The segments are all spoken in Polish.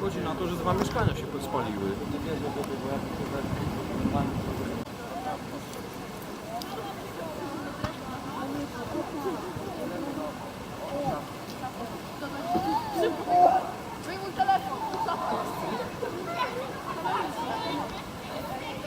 Chodzi na to, że dwa mieszkania się podspaliły.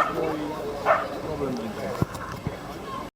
Problem in there.